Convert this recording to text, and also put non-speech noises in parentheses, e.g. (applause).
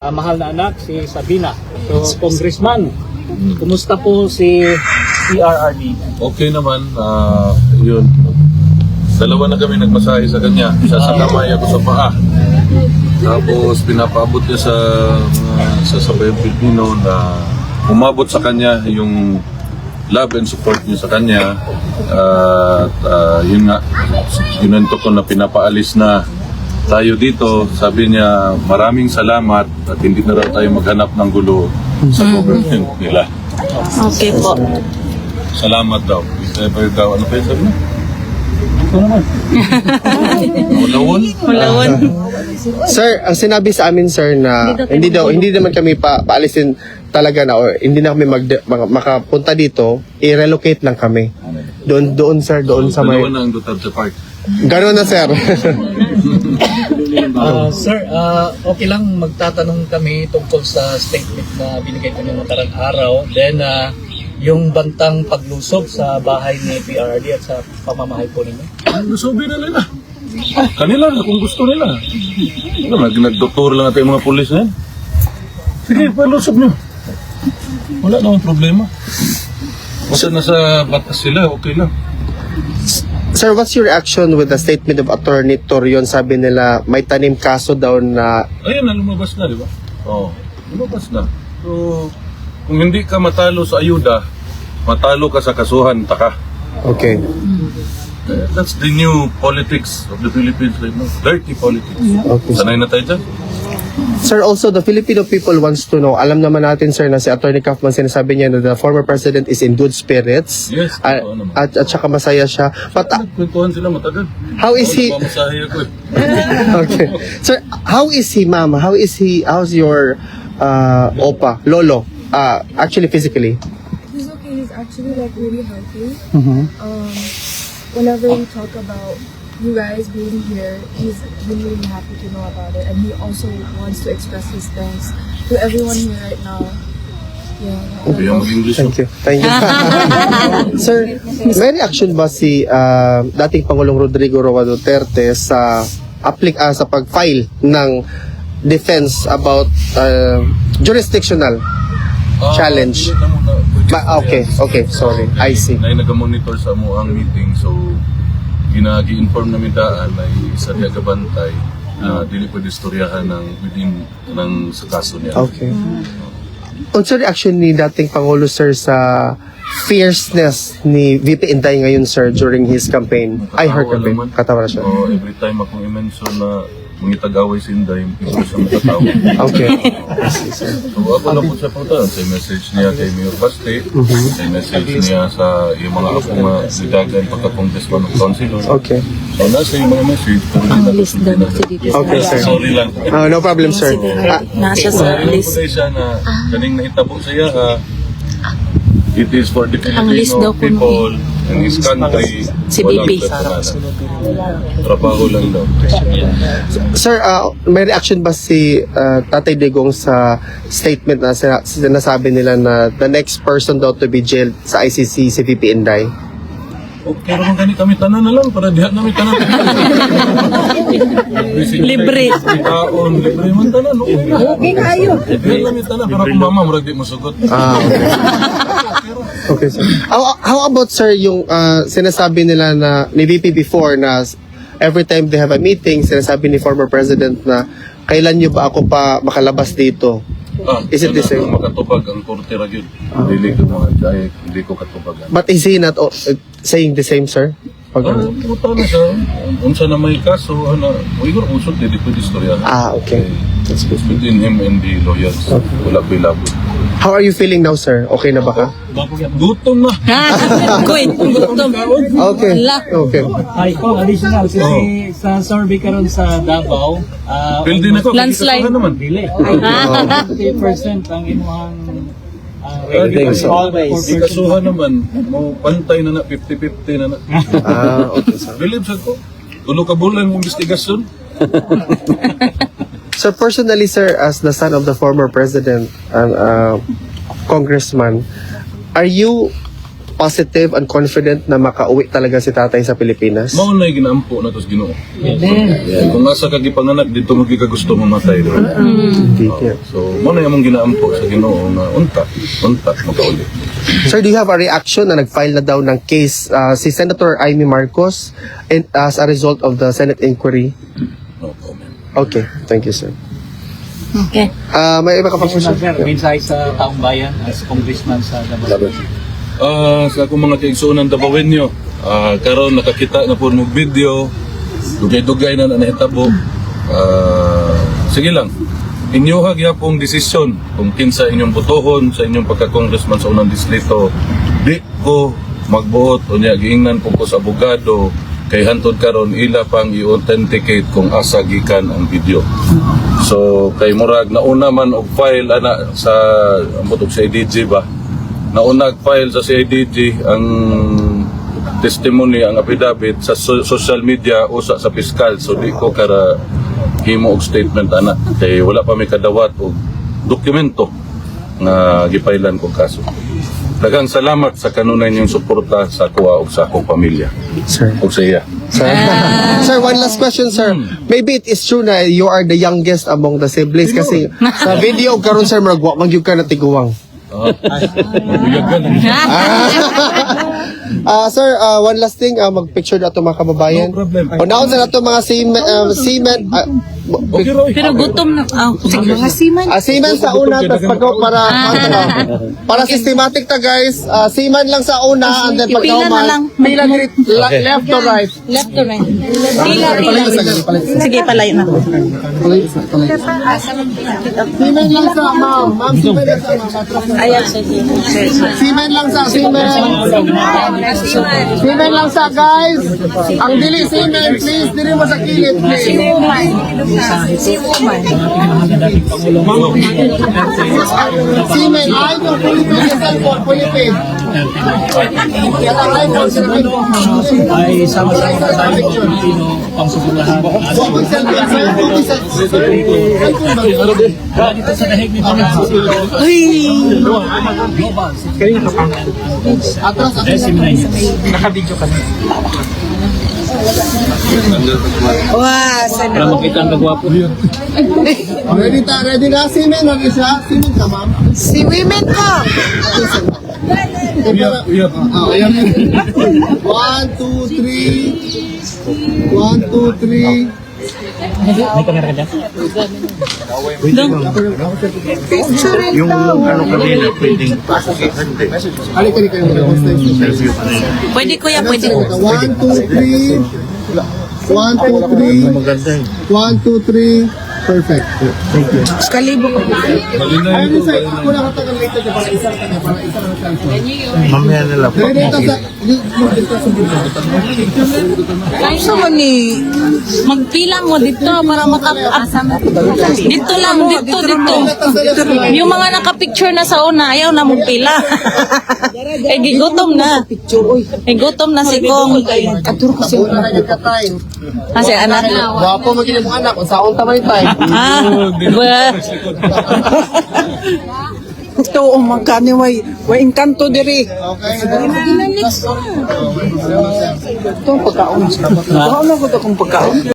Ah, mahal na anak, si Sabina. So, Congressman, kumusta po si PRRD? Okay naman, ah, yun. Dalawa na kami nagmasahe sa kanya. Isa sa kamay ako sa paa. Tapos pinapaabot niya sa mga sasabayang Pilipino na umabot sa kanya yung love and support niya sa kanya. At ah, yun nga, yunento ko na pinapaalis na tayo dito. Sabi niya, maraming salamat at hindi na raw tayo maghanap ng gulo sa government nila. Okay po. Salamat daw. If ever daw, ano pa yung sabi mo? (laughs) Ulawon? Sir, ang sinabi sa amin sir na hindi daw hindi naman kami pa paalisin talaga na or hindi na kami mag, mga- makapunta dito, i-relocate lang kami. Doon doon sir, doon sa may Dalawa na ang Duterte Park. Ganoon na sir. (laughs) Ah, sir, ah, okay lang magtatanong kami tungkol sa statement na binigay ko noong nakarang araw. Then, ah, yung bantang paglusob sa bahay ni PRRD at sa pamamahay po ninyo. Lusobi na nila. Kanila kung gusto nila. Ano, nag nagdoktor lang natin yung mga pulis na yan. Sige, palusob nyo. Wala namang problema. Basta nasa batas sila, okay lang. Sir, what's your reaction with the statement of Attorney Torion? Sabi nila may tanim kaso daw na Ayun na, lumabas na, di ba? Oo, lumabas na. So, kung hindi ka matalo sa ayuda, matalo ka sa kasuhan, taka. Okay. Eh, That's the new politics of the Philippines right now. Dirty politics. Okay. Sanay na tayo dyan. Sir, also the Filipino people wants to know. Alam naman natin sir na si Attorney Kaufman sinasabi niya na the former president is in good spirits. Yes, Ah, totoo naman. at, at saka masaya siya. But ah, Nagkwentuhan sila matagal. How is he- Pamasahe ako eh. (laughs) okay. Sir, how is he, ma'am? How is he? How's your uh, opa, lolo? Uh, actually, physically. He's okay. He's actually like really healthy. Mm-hmm. Um, whenever we talk about you guys being here, he's really, really happy to know about it, and he also wants to express his thanks to everyone here right now. Yeah. Mag-English. Thank you. Thank you. (laughs) Sir, may reaction ba si uh, dating Pangulong Rodrigo Roa Duterte sa applic ah, sa pag-file ng defense about uh, jurisdictional Ah, Challenge. Ma- okay, okay, sorry. I see. Na nag-monitor sa mo ang meeting, so ginagi-inform namin daan na isa niya kabantay na dili pwede istoryahan ng within ng sa kaso niya. Okay. Unsa reaction ni dating Pangulo sir sa fierceness ni VP Inday ngayon sir during his campaign? I heard Katawa campaign. naman. Katawa na siya. So, every time akong i-mention na mangitag-away si Inday, isa sa mga tao. Okay. So ako lang po siya punta. Sa message niya kay Mayor Baste, Mhm. sa message niya sa yung mga ako nga sidagan pagka-congressman of councilor. Okay. So nasa yung mga message, pero hindi na list daw dito Okay, sir. Sorry lang. Ah, no problem sir. Ah, Nasa sa list. tayo siya na kaning nahitabo siya ha, it is for the Filipino po people and his country. Si Walang BP. personalan. Trabaho lang daw. Sir, ah, may reaction ba si ah, Tatay Digong sa statement na sina- sinasabi nila na the next person daw to be jailed sa ICC si VP Inday? O, pero kung gani kami tanan na lang para diha namin tanan. (laughs) Libre. Taon, libre man tanan. Okay na. Okay kayo. Libre namin tanan para kung mama murag di masugot. Ah, okay. okay, sir. How, how about, sir, yung ah, sinasabi nila na ni VP before na every time they have a meeting, sinasabi ni former president na kailan nyo ba ako pa makalabas dito? Ah, Is it the same? Makatubag ang korte ra gyud. Dili ko mga dahil hindi ko katubagan. But is he not oh, uh, saying the same, sir? Pag- Ah, puta na siya. Unsa na may kaso, ano, Uyghur usot, di pwede istorya. ah, okay. That's good. Between him and the lawyers. Wala ilabo. How are you feeling now, sir? Okay na ba ka? Gutom na. Kuwait, (laughs) gutom. Okay. Okay. Ay, ko, additional, kasi sa survey karon sa Davao, ah, Pwede na ko. Landslide. kikisuhan naman. Dili. (laughs) 50% ang imuhang uh, I think so. Always. Ikasuhan naman, mo pantay na na, 50-50 na na. Ah, okay, sir. Believe sa ko. Tulo ka bulan ng investigasyon. (laughs) So personally, sir, as the son of the former president and uh, congressman, are you positive and confident na makauwi talaga si tatay sa Pilipinas? Mao na ginaampo na tos Ginoo. Yeah. Kung asa ka gipanganak dito mo gusto mamatay do. Yeah. So mo na yung ginaampo sa Ginoo na unta, unta makauli. Sir, do you have a reaction na nag-file na daw ng case uh, si Senator Amy Marcos and as a result of the Senate inquiry? Okay, thank you, sir. Okay. Uh, may iba ka pang Sir, question? mensahe sa taong bayan as congressman sa Davao. Ah, sa akong mga kaigsunan Dabawenyo, ah karon nakakita na po ng video, dugay-dugay na na nahitabo. Ah, sige lang. Inyo hagyapong desisyon kung kinsa inyong botohon sa inyong pagka-congressman sa unang distrito. Di ko magbuot o niya giingnan po ko sa abogado kay hantod karon ila pang i-authenticate kung asa gikan ang video. So kay murag nauna man og file ana sa ambot og sa IDG ba nauna file sa CIDG ang testimony ang affidavit sa so- social media usa sa piskal so di ko kara himo og statement ana kay wala pa may kadawat og dokumento nga gipailan kong kaso. Daghang salamat sa kanunay niyong suporta sa kuha ug sa akong pamilya Sir. ug sa iya. Sir, (laughs) sir, one last question, sir. Maybe it is true na you are the youngest among the siblings kasi (laughs) sa video karon sir magwa magyud ka na tiguwang. Ah, mabiyagan. (laughs) Ah, sir, ah, one last thing, ah, mag-picture na ito mga kababayan. No problem. O naon sa nato mga seamen, ah, seamen, ah, Okay, Roy. Pero gutom na. Oh, sige. Mga siman. ah, seamen sa una, tapos pag para, para, para systematic ta guys, ah, seamen lang sa una, and then pag Pila na lang. Pila diri- la- left to right. Left to right. Pila, pila. Sige, palayo na. Seamen lang sa ma'am, ma'am, seamen lang sa ma'am. Ayan, sige. Seamen lang sa seamen. Seamen lang sa guys. Ang dili seamen, please, diri mo sa kilid, please. Seamen, ay, kung Philippine sa cellphone, Philippine. Yan ang iPhone, Philippine. Ay sama-sama na tayo ng Pilipino. Huwag mag-selfie. Dito sa dahig ni Panginoon. Global. Atras, atras. Seminay. Nakabidyo ka na. Para makita ang kagwapo. (laughs) Ready ta, ready na, seamen. Ano siya? Seamen ka, ma'am? Si women ko. Uyab, uyab. Ah, ayan. One, two, three. One, two, three. May kamera ka dyan? Yung ano kanina, pwedeng Halika, halika. Pwede kuya, pwede. One, two, three. One, two, three. One, two, three. Perfect. Kalibo ko. Malinaw Ayun ito. sa ako na katagal later para isang kanya, para isang ang cellphone. Mamaya nila po. Sa... dito sa video. Gusto mo ni magpila mo dito para makapasa mo. Dito lang, dito, dito. Yung mga nakapicture na sa una, ayaw na magpila. eh, gigutom na. Eh, gutom na si Kong. Atur ko siya. Kasi anak. Wapo magiging mong anak. Kung saan tamay tayo. Ah, ba? Ito, oh, magkano way, way engkanto diri. Okay. Ito, pagkaon. Baka na ko itong pagkaon.